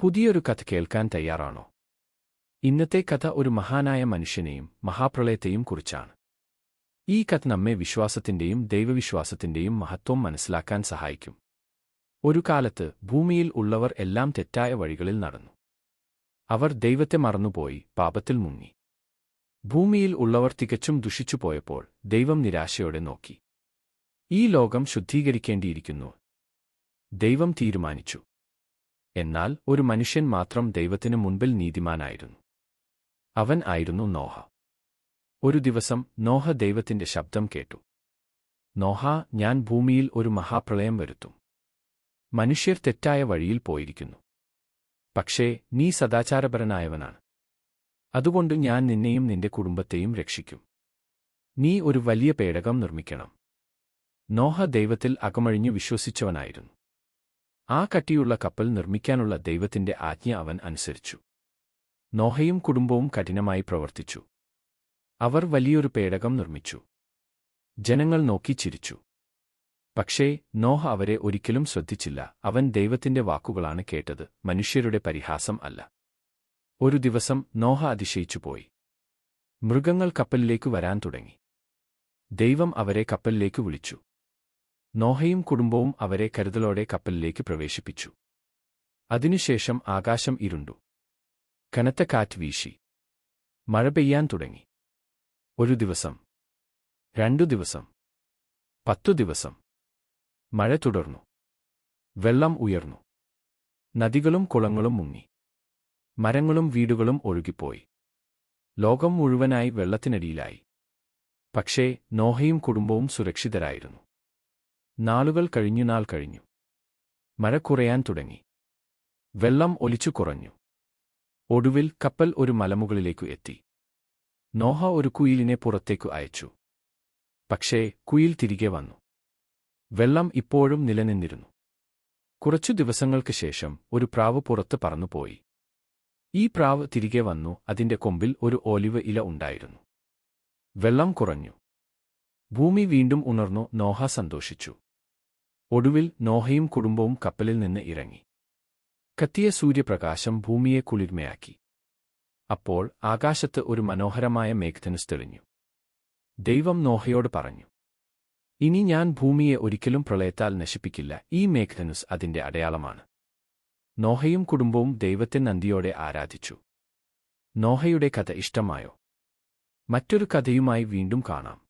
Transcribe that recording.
പുതിയൊരു കഥ കേൾക്കാൻ തയ്യാറാണോ? ഇന്നത്തെ കഥ ഒരു മഹാനായ മനുഷ്യനെയും മഹാപ്രളയത്തെയും കുറിച്ചാണ്. ഈ കഥ നമ്മെ വിശ്വാസത്തിന്റെയും ദൈവവിശ്വാസത്തിന്റെയും മഹത്വം മനസ്സിലാക്കാൻ സഹായിക്കും. ഒരു കാലത്ത് ഭൂമിയിൽ ഉള്ളവർ എല്ലാം തെറ്റായ വഴികളിൽ നടന്നു. അവർ ദൈവത്തെ മറന്നുപോയി പാപത്തിൽ മുങ്ങി. ഭൂമിയിൽ ഉള്ളവർ തികച്ചും ദുഷിച്ചുപോയപ്പോൾ ദൈവം നിരാശയോടെ നോക്കി. ഈ ലോകം ശുദ്ധീകരിക്കേണ്ടിയിരിക്കുന്നു. ദൈവം തീരുമാനിച്ചു. എന്നാൽ ഒരു മനുഷ്യൻ മാത്രം ദൈവത്തിനു മുൻപിൽ നീതിമാനായിരുന്നു. അവൻ ആയിരുന്നു നോഹ. ഒരു ദിവസം നോഹ ദൈവത്തിന്റെ ശബ്ദം കേട്ടു. നോഹ ഞാൻ ഭൂമിയിൽ ഒരു മഹാപ്രളയം വരുത്തും. മനുഷ്യർ തെറ്റായ വഴിയിൽ പോയിരിക്കുന്നു. പക്ഷേ നീ സദാചാരപരനായവനാണ് അതുകൊണ്ട് ഞാൻ നിന്നെയും നിന്റെ കുടുംബത്തെയും രക്ഷിക്കും. നീ ഒരു വലിയ പേടകം നിർമ്മിക്കണം. നോഹ ദൈവത്തിൽ അകമഴിഞ്ഞു വിശ്വസിച്ചവനായിരുന്നു. ആ കട്ടിയുള്ള കപ്പൽ നിർമ്മിക്കാനുള്ള ദൈവത്തിന്റെ ആജ്ഞ അവൻ അനുസരിച്ചു. നോഹയും കുടുംബവും കഠിനമായി പ്രവർത്തിച്ചു. അവർ വലിയൊരു പേടകം നിർമ്മിച്ചു. ജനങ്ങൾ നോക്കി ചിരിച്ചു. പക്ഷേ നോഹ അവരെ ഒരിക്കലും ശ്രദ്ധിച്ചില്ല. അവൻ ദൈവത്തിന്റെ വാക്കുകളാണ് കേട്ടത്. മനുഷ്യരുടെ പരിഹാസം അല്ല. ഒരു ദിവസം നോഹ അതിശയിച്ചുപോയി. മൃഗങ്ങൾ കപ്പലിലേക്ക് വരാൻ തുടങ്ങി. ദൈവം അവരെ കപ്പലിലേക്ക് വിളിച്ചു. നോഹയും കുടുംബവും അവരെ കരുതലോടെ കപ്പലിലേക്ക് പ്രവേശിപ്പിച്ചു. അതിനുശേഷം ആകാശം ഇരുണ്ടു. കനത്ത കാറ്റ് വീശി. മഴ പെയ്യാൻ തുടങ്ങി. ഒരു ദിവസം. രണ്ടു ദിവസം. പത്തു ദിവസം. മഴ തുടർന്നു. വെള്ളം ഉയർന്നു. നദികളും കുളങ്ങളും മുങ്ങി. മരങ്ങളും വീടുകളും ഒഴുകിപ്പോയി. ലോകം മുഴുവനായി വെള്ളത്തിനടിയിലായി. പക്ഷേ നോഹയും കുടുംബവും സുരക്ഷിതരായിരുന്നു. നാളുകൾ കഴിഞ്ഞു നാൾ കഴിഞ്ഞു. മഴ കുറയാൻ തുടങ്ങി. വെള്ളം ഒലിച്ചു കുറഞ്ഞു. ഒടുവിൽ കപ്പൽ ഒരു മലമുകളിലേക്കു എത്തി. നോഹ ഒരു കുയിലിനെ പുറത്തേക്കു അയച്ചു. പക്ഷേ കുയിൽ തിരികെ വന്നു. വെള്ളം ഇപ്പോഴും നിലനിന്നിരുന്നു. കുറച്ചു ദിവസങ്ങൾക്ക് ശേഷം ഒരു പ്രാവ് പുറത്ത് പറന്നുപോയി. ഈ പ്രാവ് തിരികെ വന്നു അതിന്റെ കൊമ്പിൽ ഒരു ഓലിവ് ഇല ഉണ്ടായിരുന്നു. വെള്ളം കുറഞ്ഞു. ഭൂമി വീണ്ടും ഉണർന്നു നോഹ സന്തോഷിച്ചു. ഒടുവിൽ നോഹയും കുടുംബവും കപ്പലിൽ നിന്ന് ഇറങ്ങി. കത്തിയ സൂര്യപ്രകാശം ഭൂമിയെ കുളിർമയാക്കി. അപ്പോൾ ആകാശത്ത് ഒരു മനോഹരമായ മേഘധനുസ് തെളിഞ്ഞു. ദൈവം നോഹയോട് പറഞ്ഞു ഇനി ഞാൻ ഭൂമിയെ ഒരിക്കലും പ്രളയത്താൽ നശിപ്പിക്കില്ല. ഈ മേഘധനുസ് അതിന്റെ അടയാളമാണ്. നോഹയും കുടുംബവും ദൈവത്തെ നന്ദിയോടെ ആരാധിച്ചു. നോഹയുടെ കഥ ഇഷ്ടമായോ? മറ്റൊരു കഥയുമായി വീണ്ടും കാണാം.